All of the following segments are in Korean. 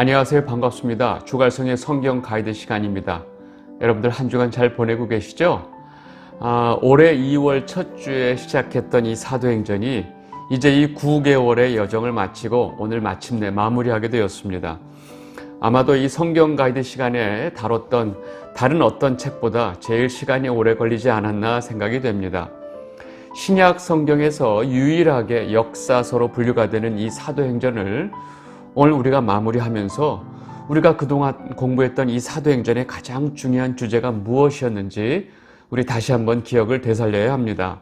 안녕하세요. 반갑습니다. 주갈성의 성경 가이드 시간입니다. 여러분들 한 주간 잘 보내고 계시죠? 아, 올해 2월 첫 주에 시작했던 이 사도행전이 이제 이 9개월의 여정을 마치고 오늘 마침내 마무리하게 되었습니다. 아마도 이 성경 가이드 시간에 다뤘던 다른 어떤 책보다 제일 시간이 오래 걸리지 않았나 생각이 됩니다. 신약 성경에서 유일하게 역사서로 분류가 되는 이 사도행전을 오늘 우리가 마무리하면서 우리가 그동안 공부했던 이 사도행전의 가장 중요한 주제가 무엇이었는지 우리 다시 한번 기억을 되살려야 합니다.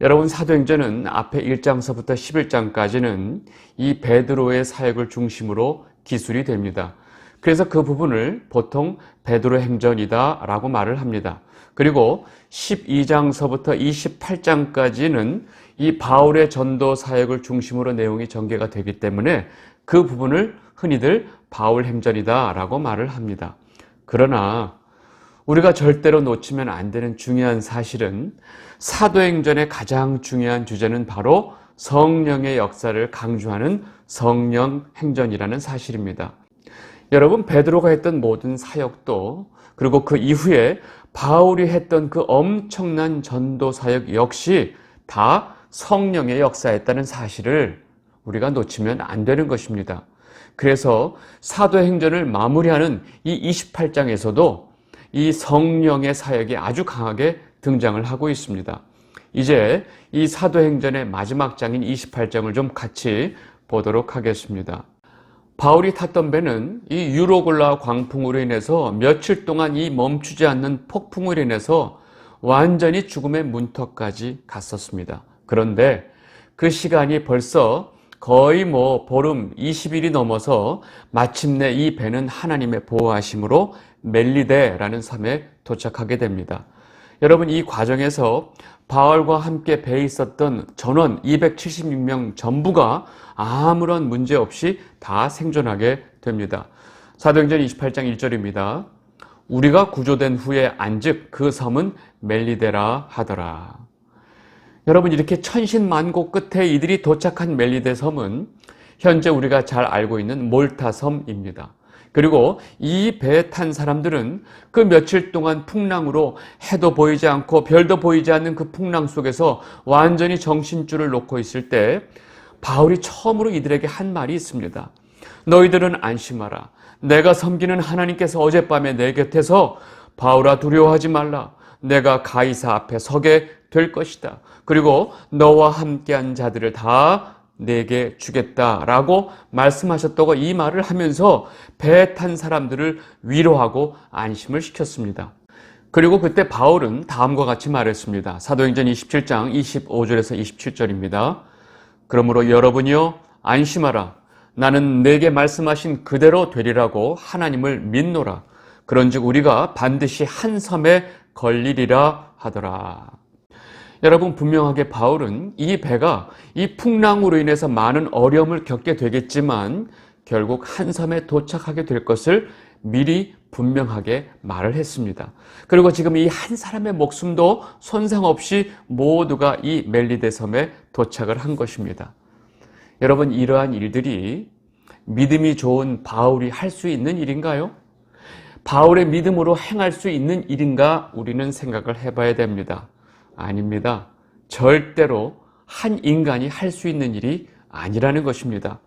여러분 사도행전은 앞에 1장서부터 11장까지는 이 베드로의 사역을 중심으로 기술이 됩니다. 그래서 그 부분을 보통 베드로 행전이다 라고 말을 합니다. 그리고 12장서부터 28장까지는 이 바울의 전도 사역을 중심으로 내용이 전개가 되기 때문에 그 부분을 흔히들 바울 행전이다 라고 말을 합니다. 그러나 우리가 절대로 놓치면 안 되는 중요한 사실은 사도행전의 가장 중요한 주제는 바로 성령의 역사를 강조하는 성령 행전이라는 사실입니다. 여러분 베드로가 했던 모든 사역도 그리고 그 이후에 바울이 했던 그 엄청난 전도 사역 역시 다 성령의 역사였다는 사실을 우리가 놓치면 안 되는 것입니다. 그래서 사도행전을 마무리하는 이 28장에서도 이 성령의 사역이 아주 강하게 등장을 하고 있습니다. 이제 이 사도행전의 마지막 장인 28장을 좀 같이 보도록 하겠습니다. 바울이 탔던 배는 이 유로골라 광풍으로 인해서 며칠 동안 이 멈추지 않는 폭풍으로 인해서 완전히 죽음의 문턱까지 갔었습니다. 그런데 그 시간이 벌써 거의 뭐 보름 20일이 넘어서 마침내 이 배는 하나님의 보호하심으로 멜리데라는 섬에 도착하게 됩니다. 여러분 이 과정에서 바울과 함께 배에 있었던 전원 276명 전부가 아무런 문제 없이 다 생존하게 됩니다. 사도행전 28장 1절입니다. 우리가 구조된 후에 안즉 그 섬은 멜리데라 하더라. 여러분 이렇게 천신만고 끝에 이들이 도착한 멜리데 섬은 현재 우리가 잘 알고 있는 몰타 섬입니다. 그리고 이 배에 탄 사람들은 그 며칠 동안 풍랑으로 해도 보이지 않고 별도 보이지 않는 그 풍랑 속에서 완전히 정신줄을 놓고 있을 때 바울이 처음으로 이들에게 한 말이 있습니다. 너희들은 안심하라. 내가 섬기는 하나님께서 어젯밤에 내 곁에서 바울아 두려워하지 말라. 내가 가이사 앞에 서게 될 것이다. 그리고 너와 함께한 자들을 다 내게 주겠다라고 말씀하셨다고 이 말을 하면서 배에 탄 사람들을 위로하고 안심을 시켰습니다. 그리고 그때 바울은 다음과 같이 말했습니다. 사도행전 27장 25절에서 27절입니다. 그러므로 여러분이요 안심하라. 나는 내게 말씀하신 그대로 되리라고 하나님을 믿노라. 그런즉 우리가 반드시 한 섬에 걸리리라 하더라. 여러분 분명하게 바울은 이 배가 이 풍랑으로 인해서 많은 어려움을 겪게 되겠지만 결국 한 섬에 도착하게 될 것을 미리 분명하게 말을 했습니다. 그리고 지금 이 한 사람의 목숨도 손상 없이 모두가 이 멜리데 섬에 도착을 한 것입니다. 여러분 이러한 일들이 믿음이 좋은 바울이 할 수 있는 일인가요? 바울의 믿음으로 행할 수 있는 일인가 우리는 생각을 해봐야 됩니다. 아닙니다. 절대로 한 인간이 할 수 있는 일이 아니라는 것입니다.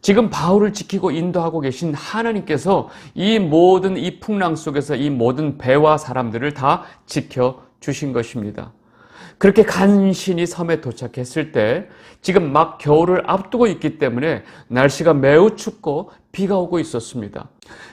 지금 바울을 지키고 인도하고 계신 하나님께서 이 모든 이 풍랑 속에서 이 모든 배와 사람들을 다 지켜 주신 것입니다. 그렇게 간신히 섬에 도착했을 때 지금 막 겨울을 앞두고 있기 때문에 날씨가 매우 춥고 비가 오고 있었습니다.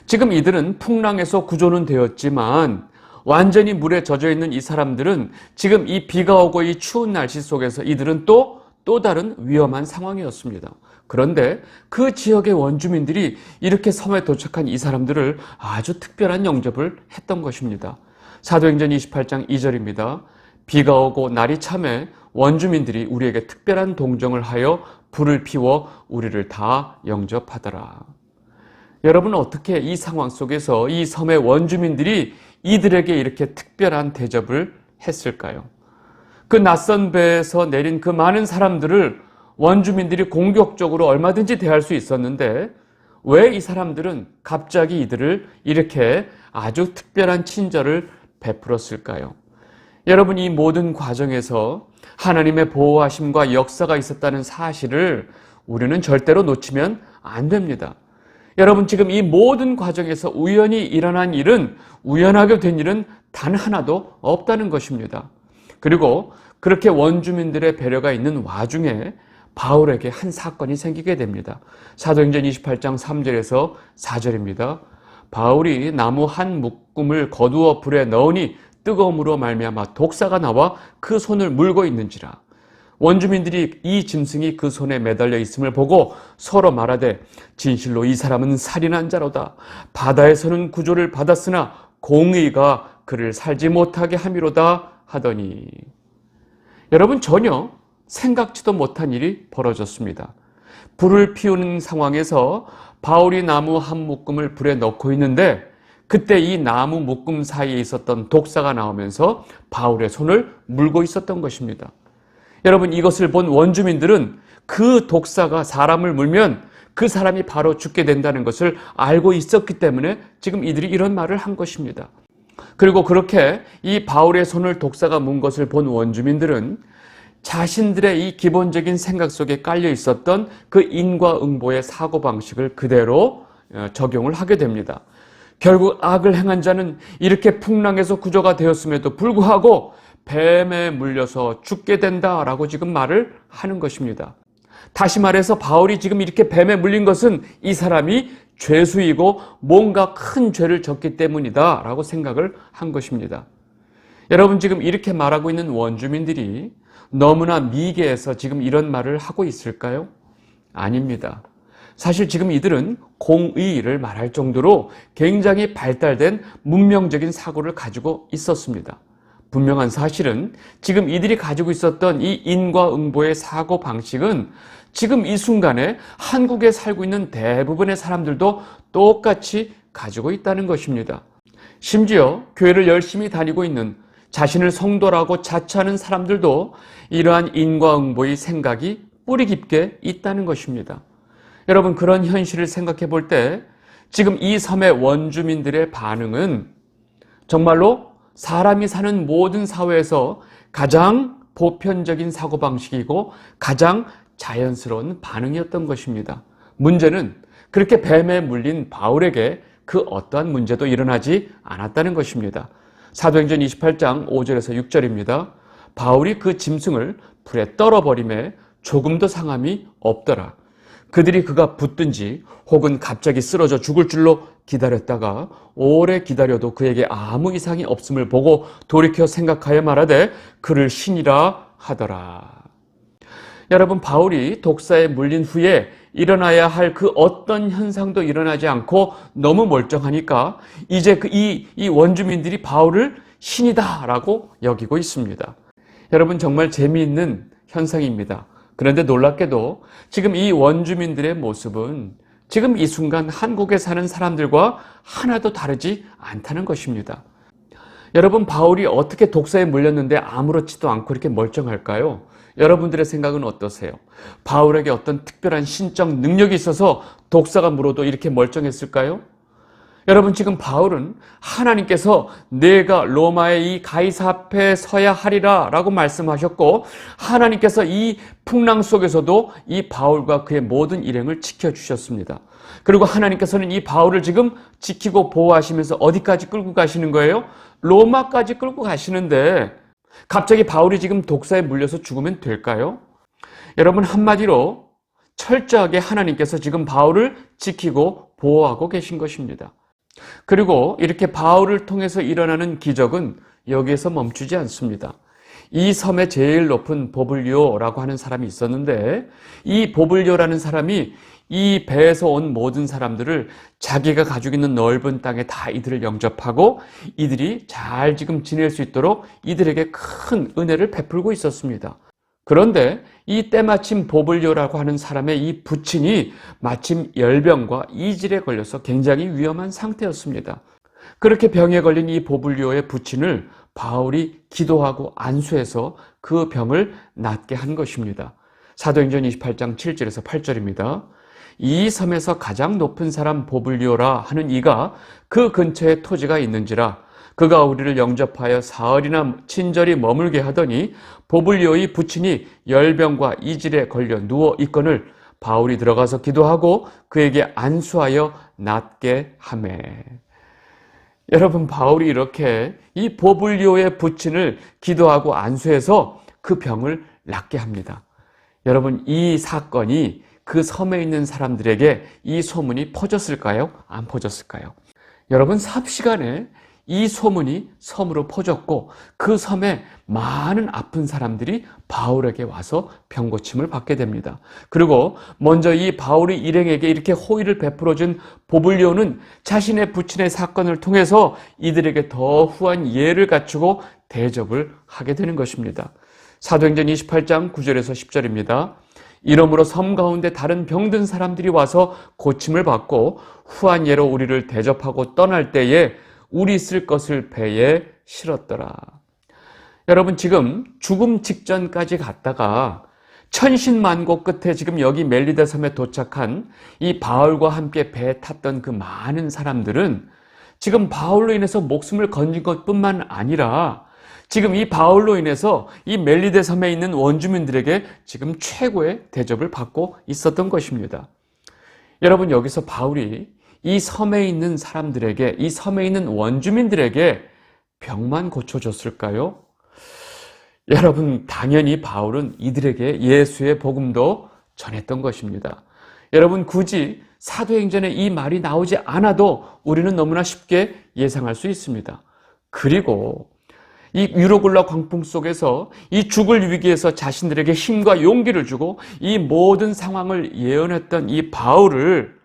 지금 이들은 풍랑에서 구조는 되었지만 완전히 물에 젖어 있는 이 사람들은 지금 이 비가 오고 이 추운 날씨 속에서 이들은 또, 또 다른 위험한 상황이었습니다. 그런데 그 지역의 원주민들이 이렇게 섬에 도착한 이 사람들을 아주 특별한 영접을 했던 것입니다. 사도행전 28장 2절입니다. 비가 오고 날이 참해 원주민들이 우리에게 특별한 동정을 하여 불을 피워 우리를 다 영접하더라. 여러분 어떻게 이 상황 속에서 이 섬의 원주민들이 이들에게 이렇게 특별한 대접을 했을까요? 그 낯선 배에서 내린 그 많은 사람들을 원주민들이 공격적으로 얼마든지 대할 수 있었는데 왜 이 사람들은 갑자기 이들을 이렇게 아주 특별한 친절을 베풀었을까요? 여러분, 이 모든 과정에서 하나님의 보호하심과 역사가 있었다는 사실을 우리는 절대로 놓치면 안 됩니다. 여러분, 지금 이 모든 과정에서 우연히 일어난 일은, 우연하게 된 일은 단 하나도 없다는 것입니다. 그리고 그렇게 원주민들의 배려가 있는 와중에 바울에게 한 사건이 생기게 됩니다. 사도행전 28장 3절에서 4절입니다. 바울이 나무 한 묶음을 거두어 불에 넣으니 뜨거움으로 말미암아 독사가 나와 그 손을 물고 있는지라. 원주민들이 이 짐승이 그 손에 매달려 있음을 보고 서로 말하되 진실로 이 사람은 살인한 자로다. 바다에서는 구조를 받았으나 공의가 그를 살지 못하게 함이로다 하더니 여러분 전혀 생각지도 못한 일이 벌어졌습니다. 불을 피우는 상황에서 바울이 나무 한 묶음을 불에 넣고 있는데 그때 이 나무 묶음 사이에 있었던 독사가 나오면서 바울의 손을 물고 있었던 것입니다. 여러분 이것을 본 원주민들은 그 독사가 사람을 물면 그 사람이 바로 죽게 된다는 것을 알고 있었기 때문에 지금 이들이 이런 말을 한 것입니다. 그리고 그렇게 이 바울의 손을 독사가 문 것을 본 원주민들은 자신들의 이 기본적인 생각 속에 깔려 있었던 그 인과응보의 사고방식을 그대로 어, 적용을 하게 됩니다. 결국 악을 행한 자는 이렇게 풍랑에서 구조가 되었음에도 불구하고 뱀에 물려서 죽게 된다라고 지금 말을 하는 것입니다. 다시 말해서 바울이 지금 이렇게 뱀에 물린 것은 이 사람이 죄수이고 뭔가 큰 죄를 졌기 때문이다라고 생각을 한 것입니다. 여러분 지금 이렇게 말하고 있는 원주민들이 너무나 미개해서 지금 이런 말을 하고 있을까요? 아닙니다. 사실 지금 이들은 공의를 말할 정도로 굉장히 발달된 문명적인 사고를 가지고 있었습니다. 분명한 사실은 지금 이들이 가지고 있었던 이 인과응보의 사고 방식은 지금 이 순간에 한국에 살고 있는 대부분의 사람들도 똑같이 가지고 있다는 것입니다. 심지어 교회를 열심히 다니고 있는 자신을 성도라고 자처하는 사람들도 이러한 인과응보의 생각이 뿌리 깊게 있다는 것입니다. 여러분, 그런 현실을 생각해 볼 때 지금 이 섬의 원주민들의 반응은 정말로 사람이 사는 모든 사회에서 가장 보편적인 사고방식이고 가장 자연스러운 반응이었던 것입니다. 문제는 그렇게 뱀에 물린 바울에게 그 어떠한 문제도 일어나지 않았다는 것입니다. 사도행전 28장 5절에서 6절입니다. 바울이 그 짐승을 불에 떨어버림에 조금도 상함이 없더라. 그들이 그가 붙든지 혹은 갑자기 쓰러져 죽을 줄로 기다렸다가 오래 기다려도 그에게 아무 이상이 없음을 보고 돌이켜 생각하여 말하되 그를 신이라 하더라. 여러분 바울이 독사에 물린 후에 일어나야 할 그 어떤 현상도 일어나지 않고 너무 멀쩡하니까 이제 그이 이 원주민들이 바울을 신이다라고 여기고 있습니다. 여러분 정말 재미있는 현상입니다. 그런데 놀랍게도 지금 이 원주민들의 모습은 지금 이 순간 한국에 사는 사람들과 하나도 다르지 않다는 것입니다. 여러분 바울이 어떻게 독사에 물렸는데 아무렇지도 않고 이렇게 멀쩡할까요? 여러분들의 생각은 어떠세요? 바울에게 어떤 특별한 신적 능력이 있어서 독사가 물어도 이렇게 멀쩡했을까요? 여러분 지금 바울은 하나님께서 내가 로마의 이 가이사 앞에 서야 하리라 라고 말씀하셨고 하나님께서 이 풍랑 속에서도 이 바울과 그의 모든 일행을 지켜주셨습니다. 그리고 하나님께서는 이 바울을 지금 지키고 보호하시면서 어디까지 끌고 가시는 거예요? 로마까지 끌고 가시는데 갑자기 바울이 지금 독사에 물려서 죽으면 될까요? 여러분 한마디로 철저하게 하나님께서 지금 바울을 지키고 보호하고 계신 것입니다. 그리고 이렇게 바울을 통해서 일어나는 기적은 여기에서 멈추지 않습니다. 이 섬의 제일 높은 보블리오라고 하는 사람이 있었는데 이 보블리오라는 사람이 이 배에서 온 모든 사람들을 자기가 가지고 있는 넓은 땅에 다 이들을 영접하고 이들이 잘 지금 지낼 수 있도록 이들에게 큰 은혜를 베풀고 있었습니다. 그런데 이 때마침 보블리오라고 하는 사람의 이 부친이 마침 열병과 이질에 걸려서 굉장히 위험한 상태였습니다. 그렇게 병에 걸린 이 보블리오의 부친을 바울이 기도하고 안수해서 그 병을 낫게 한 것입니다. 사도행전 28장 7절에서 8절입니다. 이 섬에서 가장 높은 사람 보블리오라 하는 이가 그 근처에 토지가 있는지라 그가 우리를 영접하여 사흘이나 친절히 머물게 하더니 보블리오의 부친이 열병과 이질에 걸려 누워 있거늘 바울이 들어가서 기도하고 그에게 안수하여 낫게 하매. 여러분 바울이 이렇게 이 보블리오의 부친을 기도하고 안수해서 그 병을 낫게 합니다. 여러분 이 사건이 그 섬에 있는 사람들에게 이 소문이 퍼졌을까요? 안 퍼졌을까요? 여러분 삽시간에 이 소문이 섬으로 퍼졌고 그 섬에 많은 아픈 사람들이 바울에게 와서 병고침을 받게 됩니다. 그리고 먼저 이 바울이 일행에게 이렇게 호의를 베풀어준 보블리오는 자신의 부친의 사건을 통해서 이들에게 더 후한 예를 갖추고 대접을 하게 되는 것입니다. 사도행전 28장 9절에서 10절입니다. 이러므로 섬 가운데 다른 병든 사람들이 와서 고침을 받고 후한 예로 우리를 대접하고 떠날 때에 우리 쓸 것을 배에 실었더라. 여러분 지금 죽음 직전까지 갔다가 천신만고 끝에 지금 여기 멜리데 섬에 도착한 이 바울과 함께 배에 탔던 그 많은 사람들은 지금 바울로 인해서 목숨을 건진 것뿐만 아니라 지금 이 바울로 인해서 이 멜리데 섬에 있는 원주민들에게 지금 최고의 대접을 받고 있었던 것입니다. 여러분 여기서 바울이 이 섬에 있는 사람들에게 이 섬에 있는 원주민들에게 병만 고쳐줬을까요? 여러분 당연히 바울은 이들에게 예수의 복음도 전했던 것입니다. 여러분 굳이 사도행전에 이 말이 나오지 않아도 우리는 너무나 쉽게 예상할 수 있습니다. 그리고 이 유로굴라 광풍 속에서 이 죽을 위기에서 자신들에게 힘과 용기를 주고 이 모든 상황을 예언했던 이 바울을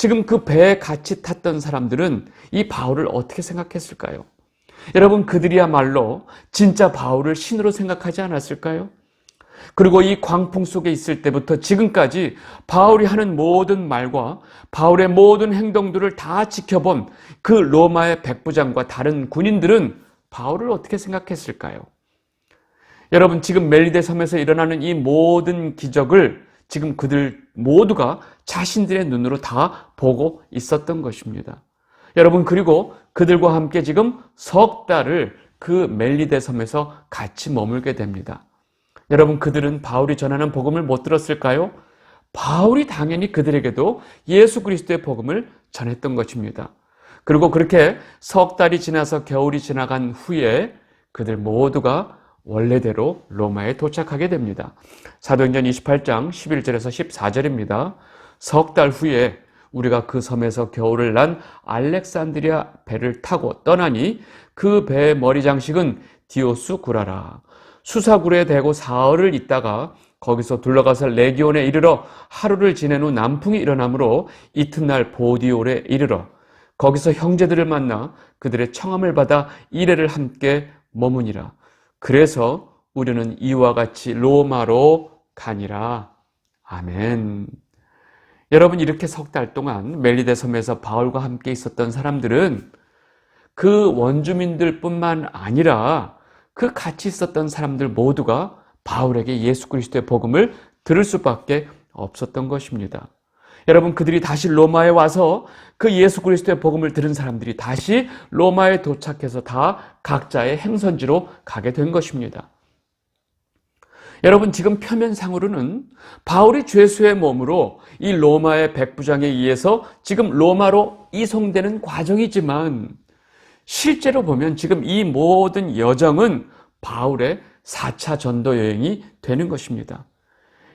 지금 그 배에 같이 탔던 사람들은 이 바울을 어떻게 생각했을까요? 여러분, 그들이야말로 진짜 바울을 신으로 생각하지 않았을까요? 그리고 이 광풍 속에 있을 때부터 지금까지 바울이 하는 모든 말과 바울의 모든 행동들을 다 지켜본 그 로마의 백부장과 다른 군인들은 바울을 어떻게 생각했을까요? 여러분, 지금 멜리데 섬에서 일어나는 이 모든 기적을 지금 그들 모두가 자신들의 눈으로 다 보고 있었던 것입니다. 여러분, 그리고 그들과 함께 지금 석 달을 그 멜리데 섬에서 같이 머물게 됩니다. 여러분, 그들은 바울이 전하는 복음을 못 들었을까요? 바울이 당연히 그들에게도 예수 그리스도의 복음을 전했던 것입니다. 그리고 그렇게 석 달이 지나서 겨울이 지나간 후에 그들 모두가 원래대로 로마에 도착하게 됩니다. 사도행전 28장 11절에서 14절입니다. 석 달 후에 우리가 그 섬에서 겨울을 난 알렉산드리아 배를 타고 떠나니 그 배의 머리 장식은 디오스 구라라. 수사굴에 대고 사흘을 있다가 거기서 둘러가서 레기온에 이르러 하루를 지낸 후 남풍이 일어나므로 이튿날 보디올에 이르러 거기서 형제들을 만나 그들의 청함을 받아 이래를 함께 머무니라. 그래서 우리는 이와 같이 로마로 가니라. 아멘. 여러분 이렇게 석 달 동안 멜리데 섬에서 바울과 함께 있었던 사람들은 그 원주민들 뿐만 아니라 그 같이 있었던 사람들 모두가 바울에게 예수 그리스도의 복음을 들을 수밖에 없었던 것입니다. 여러분 그들이 다시 로마에 와서 그 예수 그리스도의 복음을 들은 사람들이 다시 로마에 도착해서 다 각자의 행선지로 가게 된 것입니다. 여러분 지금 표면상으로는 바울이 죄수의 몸으로 이 로마의 백부장에 의해서 지금 로마로 이송되는 과정이지만 실제로 보면 지금 이 모든 여정은 바울의 4차 전도 여행이 되는 것입니다.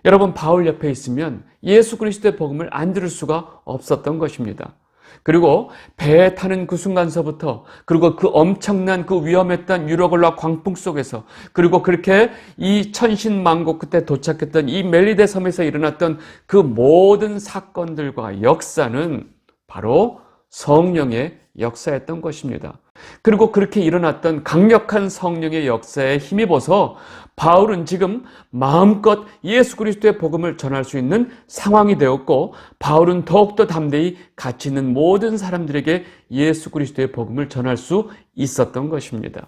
여러분 바울 옆에 있으면 예수 그리스도의 복음을 안 들을 수가 없었던 것입니다. 그리고 배에 타는 그 순간서부터 그리고 그 엄청난 그 위험했던 유로골라 광풍 속에서 그리고 그렇게 이 천신만고 끝에 도착했던 이 멜리데 섬에서 일어났던 그 모든 사건들과 역사는 바로 성령의 역사였던 것입니다. 그리고 그렇게 일어났던 강력한 성령의 역사에 힘입어서 바울은 지금 마음껏 예수 그리스도의 복음을 전할 수 있는 상황이 되었고 바울은 더욱더 담대히 가치 있는 모든 사람들에게 예수 그리스도의 복음을 전할 수 있었던 것입니다.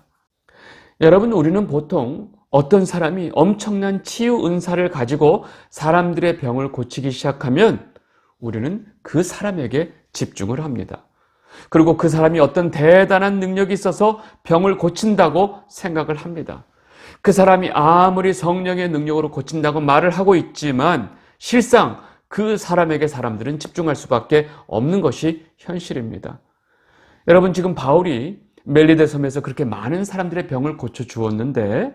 여러분 우리는 보통 어떤 사람이 엄청난 치유 은사를 가지고 사람들의 병을 고치기 시작하면 우리는 그 사람에게 집중을 합니다. 그리고 그 사람이 어떤 대단한 능력이 있어서 병을 고친다고 생각을 합니다. 그 사람이 아무리 성령의 능력으로 고친다고 말을 하고 있지만 실상 그 사람에게 사람들은 집중할 수밖에 없는 것이 현실입니다. 여러분 지금 바울이 멜리데 섬에서 그렇게 많은 사람들의 병을 고쳐 주었는데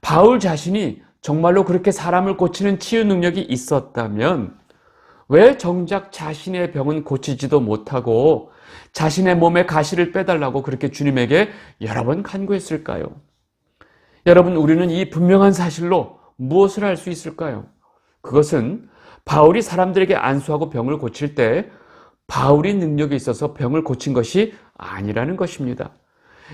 바울 자신이 정말로 그렇게 사람을 고치는 치유 능력이 있었다면 왜 정작 자신의 병은 고치지도 못하고 자신의 몸에 가시를 빼달라고 그렇게 주님에게 여러 번 간구했을까요? 여러분, 우리는 이 분명한 사실로 무엇을 할 수 있을까요? 그것은 바울이 사람들에게 안수하고 병을 고칠 때 바울이 능력이 있어서 병을 고친 것이 아니라는 것입니다.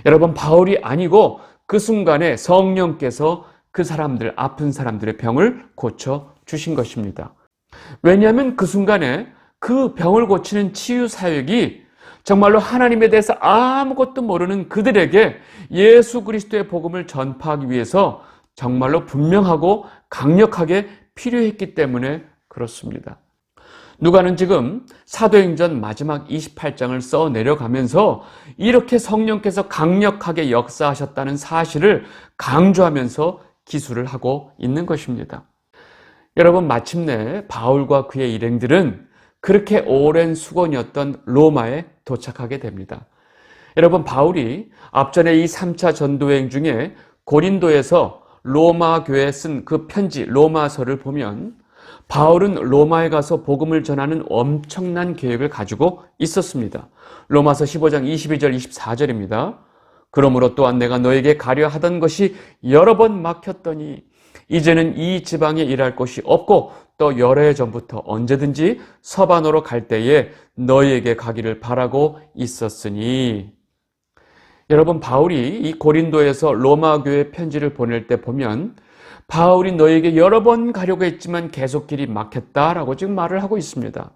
여러분, 바울이 아니고 그 순간에 성령께서 그 사람들, 아픈 사람들의 병을 고쳐 주신 것입니다. 왜냐하면 그 순간에 그 병을 고치는 치유 사역이 정말로 하나님에 대해서 아무것도 모르는 그들에게 예수 그리스도의 복음을 전파하기 위해서 정말로 분명하고 강력하게 필요했기 때문에 그렇습니다. 누가는 지금 사도행전 마지막 28장을 써 내려가면서 이렇게 성령께서 강력하게 역사하셨다는 사실을 강조하면서 기술을 하고 있는 것입니다. 여러분, 마침내 바울과 그의 일행들은 그렇게 오랜 수건이었던 로마에 도착하게 됩니다. 여러분, 바울이 앞전에 이 3차 전도여행 중에 고린도에서 로마 교회에 쓴 그 편지, 로마서를 보면 바울은 로마에 가서 복음을 전하는 엄청난 계획을 가지고 있었습니다. 로마서 15장 22절 24절입니다. 그러므로 또한 내가 너에게 가려 하던 것이 여러 번 막혔더니 이제는 이 지방에 일할 곳이 없고 또 여러 해 전부터 언제든지 서반으로 갈 때에 너희에게 가기를 바라고 있었으니 여러분 바울이 이 고린도에서 로마 교회 편지를 보낼 때 보면 바울이 너에게 여러 번 가려고 했지만 계속 길이 막혔다라고 지금 말을 하고 있습니다.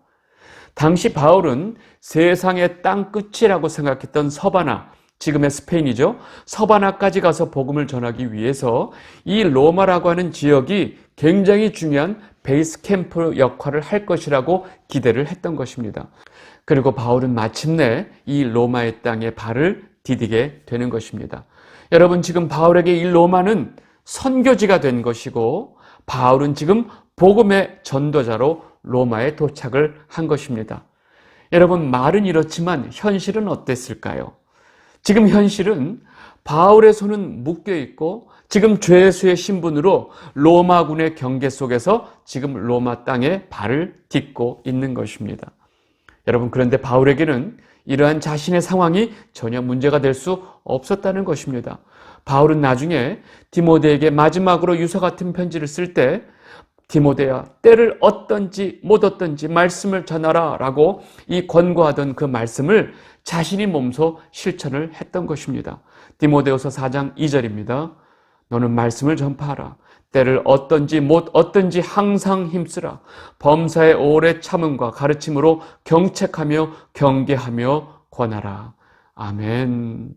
당시 바울은 세상의 땅 끝이라고 생각했던 서바나 지금의 스페인이죠. 서바나까지 가서 복음을 전하기 위해서 이 로마라고 하는 지역이 굉장히 중요한 베이스 캠프 역할을 할 것이라고 기대를 했던 것입니다. 그리고 바울은 마침내 이 로마의 땅에 발을 디디게 되는 것입니다. 여러분 지금 바울에게 이 로마는 선교지가 된 것이고 바울은 지금 복음의 전도자로 로마에 도착을 한 것입니다. 여러분 말은 이렇지만 현실은 어땠을까요? 지금 현실은 바울의 손은 묶여 있고 지금 죄수의 신분으로 로마군의 경계 속에서 지금 로마 땅에 발을 딛고 있는 것입니다. 여러분, 그런데 바울에게는 이러한 자신의 상황이 전혀 문제가 될 수 없었다는 것입니다. 바울은 나중에 디모데에게 마지막으로 유서 같은 편지를 쓸 때 디모데야 때를 얻던지 못 얻던지 말씀을 전하라 라고 이 권고하던 그 말씀을 자신이 몸소 실천을 했던 것입니다. 디모데후서 4장 2절입니다. 너는 말씀을 전파하라. 때를 얻든지 못 얻든지 항상 힘쓰라. 범사의 오래 참음과 가르침으로 경책하며 경계하며 권하라. 아멘.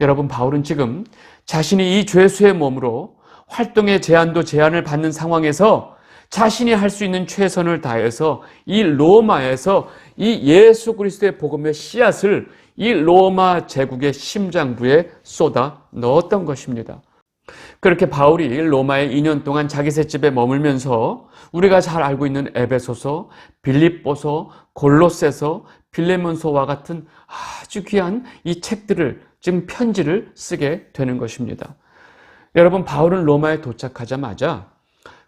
여러분 바울은 지금 자신이 이 죄수의 몸으로 활동의 제한도 제한을 받는 상황에서 자신이 할 수 있는 최선을 다해서 이 로마에서 이 예수 그리스도의 복음의 씨앗을 이 로마 제국의 심장부에 쏟아 넣었던 것입니다. 그렇게 바울이 로마에 2년 동안 자기 셋집에 머물면서 우리가 잘 알고 있는 에베소서, 빌립보서, 골로새서, 빌레몬서와 같은 아주 귀한 이 책들을 지금 편지를 쓰게 되는 것입니다. 여러분 바울은 로마에 도착하자마자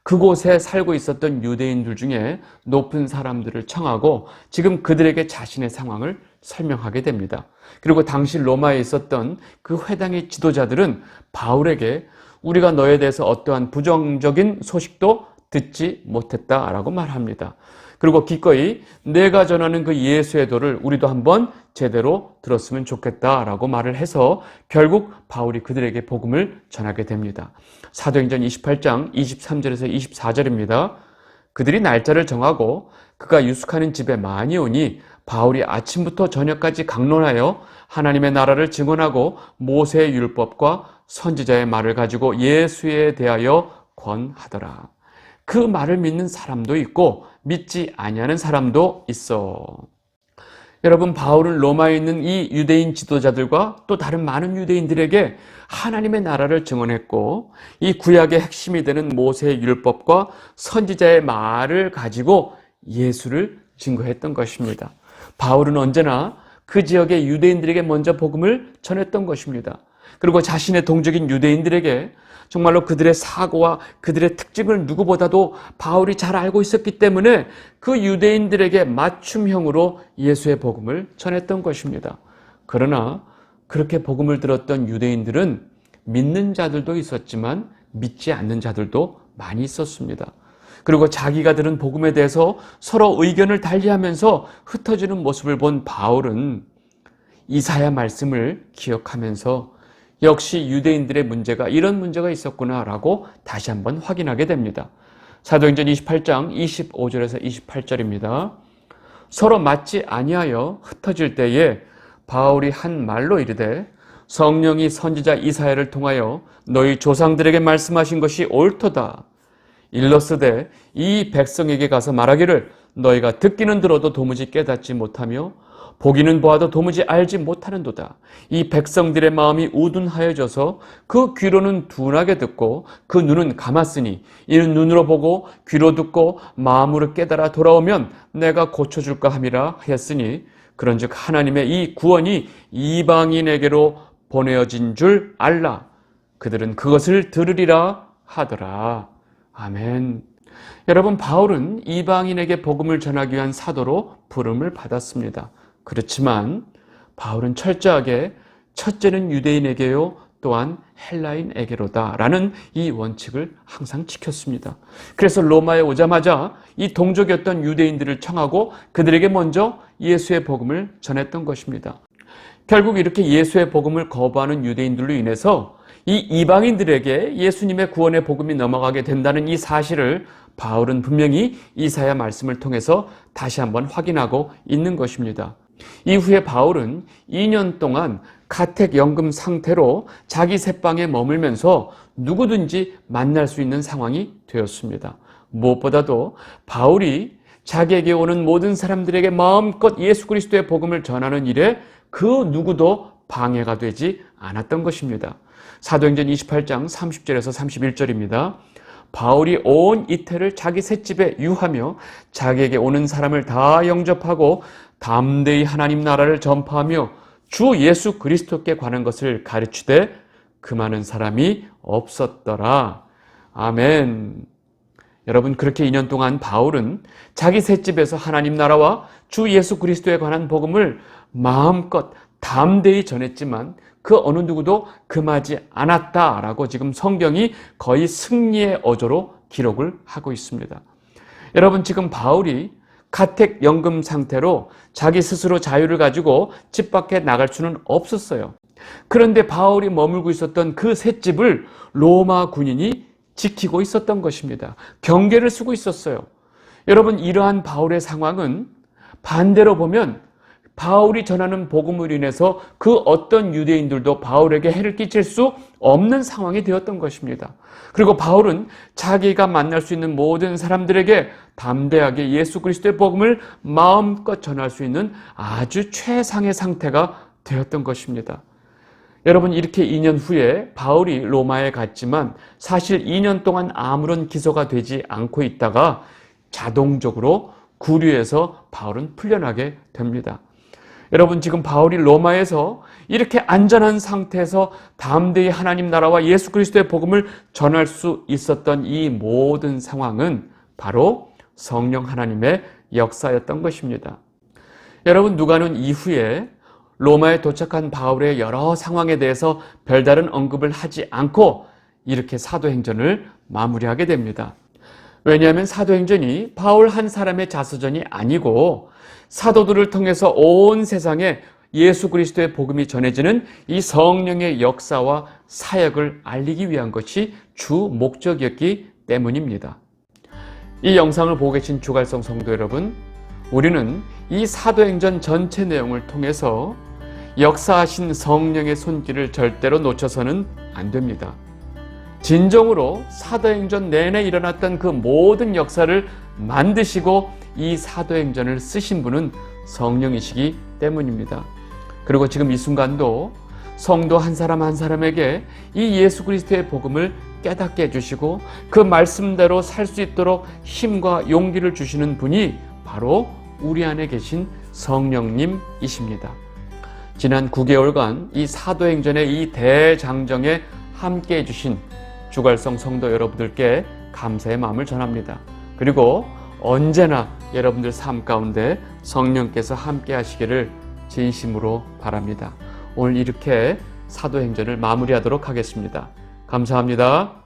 그곳에 살고 있었던 유대인들 중에 높은 사람들을 청하고 지금 그들에게 자신의 상황을 설명하게 됩니다. 그리고 당시 로마에 있었던 그 회당의 지도자들은 바울에게 우리가 너에 대해서 어떠한 부정적인 소식도 듣지 못했다라고 말합니다. 그리고 기꺼이 내가 전하는 그 예수의 도를 우리도 한번 제대로 들었으면 좋겠다라고 말을 해서 결국 바울이 그들에게 복음을 전하게 됩니다. 사도행전 28장 23절에서 24절입니다. 그들이 날짜를 정하고 그가 유숙하는 집에 많이 오니 바울이 아침부터 저녁까지 강론하여 하나님의 나라를 증언하고 모세의 율법과 선지자의 말을 가지고 예수에 대하여 권하더라. 그 말을 믿는 사람도 있고 믿지 아니하는 사람도 있어. 여러분 바울은 로마에 있는 이 유대인 지도자들과 또 다른 많은 유대인들에게 하나님의 나라를 증언했고 이 구약의 핵심이 되는 모세의 율법과 선지자의 말을 가지고 예수를 증거했던 것입니다. 바울은 언제나 그 지역의 유대인들에게 먼저 복음을 전했던 것입니다. 그리고 자신의 동족인 유대인들에게 정말로 그들의 사고와 그들의 특징을 누구보다도 바울이 잘 알고 있었기 때문에 그 유대인들에게 맞춤형으로 예수의 복음을 전했던 것입니다. 그러나 그렇게 복음을 들었던 유대인들은 믿는 자들도 있었지만 믿지 않는 자들도 많이 있었습니다. 그리고 자기가 들은 복음에 대해서 서로 의견을 달리하면서 흩어지는 모습을 본 바울은 이사야 말씀을 기억하면서 역시 유대인들의 문제가 이런 문제가 있었구나라고 다시 한번 확인하게 됩니다. 사도행전 28장 25절에서 28절입니다. 서로 맞지 아니하여 흩어질 때에 바울이 한 말로 이르되 성령이 선지자 이사야를 통하여 너희 조상들에게 말씀하신 것이 옳도다. 일러스되 이 백성에게 가서 말하기를 너희가 듣기는 들어도 도무지 깨닫지 못하며 보기는 보아도 도무지 알지 못하는도다. 이 백성들의 마음이 우둔하여져서 그 귀로는 둔하게 듣고 그 눈은 감았으니 이는 눈으로 보고 귀로 듣고 마음으로 깨달아 돌아오면 내가 고쳐줄까 함이라 하였으니 그런즉 하나님의 이 구원이 이방인에게로 보내어진 줄 알라. 그들은 그것을 들으리라 하더라. 아멘. 여러분, 바울은 이방인에게 복음을 전하기 위한 사도로 부름을 받았습니다. 그렇지만 바울은 철저하게 첫째는 유대인에게요, 또한 헬라인에게로다 라는 이 원칙을 항상 지켰습니다. 그래서 로마에 오자마자 이 동족이었던 유대인들을 청하고 그들에게 먼저 예수의 복음을 전했던 것입니다. 결국 이렇게 예수의 복음을 거부하는 유대인들로 인해서 이 이방인들에게 예수님의 구원의 복음이 넘어가게 된다는 이 사실을 바울은 분명히 이사야 말씀을 통해서 다시 한번 확인하고 있는 것입니다. 이후에 바울은 2년 동안 가택연금 상태로 자기 새방에 머물면서 누구든지 만날 수 있는 상황이 되었습니다. 무엇보다도 바울이 자기에게 오는 모든 사람들에게 마음껏 예수 그리스도의 복음을 전하는 일에 그 누구도 방해가 되지 않았던 것입니다. 사도행전 28장 30절에서 31절입니다. 바울이 온 이태를 자기 셋집에 유하며 자기에게 오는 사람을 다 영접하고 담대히 하나님 나라를 전파하며 주 예수 그리스도께 관한 것을 가르치되 그 많은 사람이 없었더라. 아멘. 여러분 그렇게 2년 동안 바울은 자기 셋집에서 하나님 나라와 주 예수 그리스도에 관한 복음을 마음껏 담대히 전했지만 그 어느 누구도 금하지 않았다라고 지금 성경이 거의 승리의 어조로 기록을 하고 있습니다. 여러분 지금 바울이 가택 연금 상태로 자기 스스로 자유를 가지고 집 밖에 나갈 수는 없었어요. 그런데 바울이 머물고 있었던 그 셋집을 로마 군인이 지키고 있었던 것입니다. 경계를 쓰고 있었어요. 여러분 이러한 바울의 상황은 반대로 보면 바울이 전하는 복음을 인해서 그 어떤 유대인들도 바울에게 해를 끼칠 수 없는 상황이 되었던 것입니다. 그리고 바울은 자기가 만날 수 있는 모든 사람들에게 담대하게 예수 그리스도의 복음을 마음껏 전할 수 있는 아주 최상의 상태가 되었던 것입니다. 여러분 이렇게 2년 후에 바울이 로마에 갔지만 사실 2년 동안 아무런 기소가 되지 않고 있다가 자동적으로 구류에서 바울은 풀려나게 됩니다. 여러분 지금 바울이 로마에서 이렇게 안전한 상태에서 담대히 하나님 나라와 예수 그리스도의 복음을 전할 수 있었던 이 모든 상황은 바로 성령 하나님의 역사였던 것입니다. 여러분 누가는 이후에 로마에 도착한 바울의 여러 상황에 대해서 별다른 언급을 하지 않고 이렇게 사도행전을 마무리하게 됩니다. 왜냐하면 사도행전이 바울 한 사람의 자서전이 아니고 사도들을 통해서 온 세상에 예수 그리스도의 복음이 전해지는 이 성령의 역사와 사역을 알리기 위한 것이 주 목적이었기 때문입니다. 이 영상을 보고 계신 주갈성 성도 여러분, 우리는 이 사도행전 전체 내용을 통해서 역사하신 성령의 손길을 절대로 놓쳐서는 안 됩니다. 진정으로 사도행전 내내 일어났던 그 모든 역사를 만드시고 이 사도행전을 쓰신 분은 성령이시기 때문입니다. 그리고 지금 이 순간도 성도 한 사람 한 사람에게 이 예수 그리스도의 복음을 깨닫게 해주시고 그 말씀대로 살 수 있도록 힘과 용기를 주시는 분이 바로 우리 안에 계신 성령님이십니다. 지난 9개월간 이 사도행전의 이 대장정에 함께 해주신 주갈성 성도 여러분들께 감사의 마음을 전합니다. 그리고 언제나 여러분들 삶 가운데 성령께서 함께 하시기를 진심으로 바랍니다. 오늘 이렇게 사도행전을 마무리하도록 하겠습니다. 감사합니다.